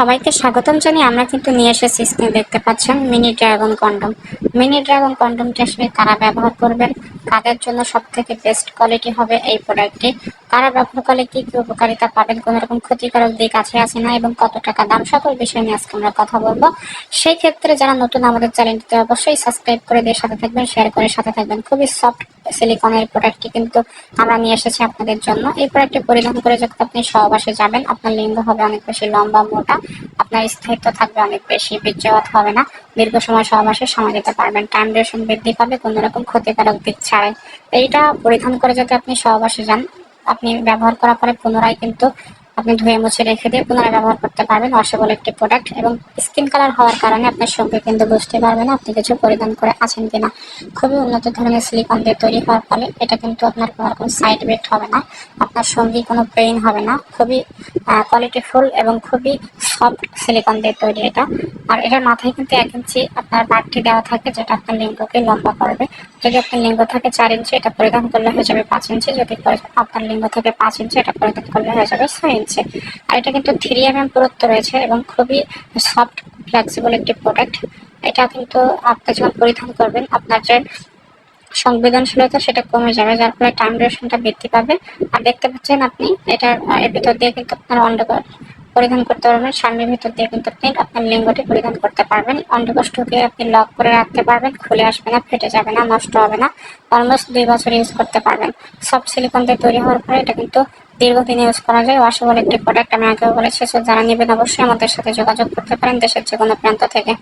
সবাইকে স্বাগতম জানিয়ে আমরা কিন্তু নিয়ে এসেছি, স্ক্রিনে দেখতে পাচ্ছেন mini dragon condom mini dragon কন্ডমটা আসলে কারা ব্যবহার করবেন? কাদের জন্য সব থেকে বেস্ট কোয়ালিটি হবে এই প্রোডাক্টটি কারা ব্যবহার করলে কি কি উপকারিতা পাবেন, কোন রকম ক্ষতিকারক দিক আছে আছে না, এবং কত টাকা দাম, সকল বিষয় নিয়ে আজকে আমরা কথা বলব। সেই ক্ষেত্রে যারা নতুন আমাদের চ্যানেলটিতে অবশ্যই সাবস্ক্রাইব করে দিয়ে সাথে থাকবেন শেয়ার করে সাথে থাকবেন। খুবই সফট সিলিকনের প্রোডাক্টটি কিন্তু আমরা নিয়ে এসেছি আপনাদের জন্য। এই প্রোডাক্টটি পরিধান করে যখন আপনি সহবাসে যাবেন, আপনার লিঙ্গ হবে অনেক বেশি লম্বা, মোটা, আপনার স্থায়িত্ব থাকবে অনেক বেশি, বীর্যপাত হবে না। দীর্ঘ সময় সহবাসে সময় দিতে পারবেন টাইম ডিউরেশন বৃদ্ধি পাবে কোনো রকম ক্ষতিকারক দিক ছাড়াই। এইটা পরিধান করে যাতে আপনি সহবাসে যান, আপনি ব্যবহার করার পরে পুনরায় কিন্তু আপনি ধুয়ে মুছে রেখে দিয়ে পুনরায় ব্যবহার করতে পারবেন ওয়াশেবল একটি প্রোডাক্ট এবং স্কিন কালার হওয়ার কারণে আপনার সঙ্গে কিন্তু বুঝতে পারবে না আপনি কিছু পরিধান করে আছেন কিনা। খুবই উন্নত ধরনের সিলিকন দিয়ে তৈরি হওয়ার ফলে এটা কিন্তু আপনার কোনো রকম সাইড এফেক্ট হবে না, আপনার সঙ্গী কোনো পেইন হবে না। খুবই কোয়ালিটিফুল এবং খুবই সফট সিলিকন দিয়ে তৈরি এটা। আর এটার মাথায় কিন্তু এক ইঞ্চি আপনার বাড়তি দেওয়া থাকে যেটা আপনার লিঙ্গকে লম্বা করবে। যদি আপনার লিঙ্গ থাকে চার ইঞ্চি, এটা পরিধান করলে হয়ে যাবে পাঁচ ইঞ্চি। যদি আপনার লিঙ্গ থেকে পাঁচ ইঞ্চি, এটা পরিধান করলে হয়ে যাবে ছয় ইঞ্চি আর এটা কিন্তু থ্রি এম এম পুরুত্ব রয়েছে এবং খুবই সফট ফ্লেক্সিবল একটি প্রোডাক্ট এটা কিন্তু আপনি যখন পরিধান করবেন, আপনার যে সংবেদনশীলতা সেটা কমে যাবে, যার ফলে টাইম ডিউরেশনটা বৃদ্ধি পাবে। আর দেখতে পাচ্ছেন আপনি এটার এর ভিতর দিয়ে কিন্তু আপনার অন্ডকোষ পরিধান করতে পারবেন। সামনের ভিতর দিয়ে কিন্তু আপনি, আপনার লিঙ্গটি পরিধান করতে পারবেন। অন্ডকোষটাকে আপনি লক করে রাখতে পারবেন, খুলে আসবে না, ফেটে যাবে না, নষ্ট হবে না। অলমোস্ট দুই বছর ইউজ করতে পারবেন। সব সিলিকন দিয়ে তৈরি হওয়ার পরে এটা কিন্তু দীর্ঘদিন ইউজ করা যায়। ওয়াশ ওয়াশেবল একটি প্রোডাক্ট আমি আগেও বলেছি যারা নেবেন অবশ্যই আমাদের সাথে যোগাযোগ করতে পারেন দেশের যে কোনো প্রান্ত থেকে।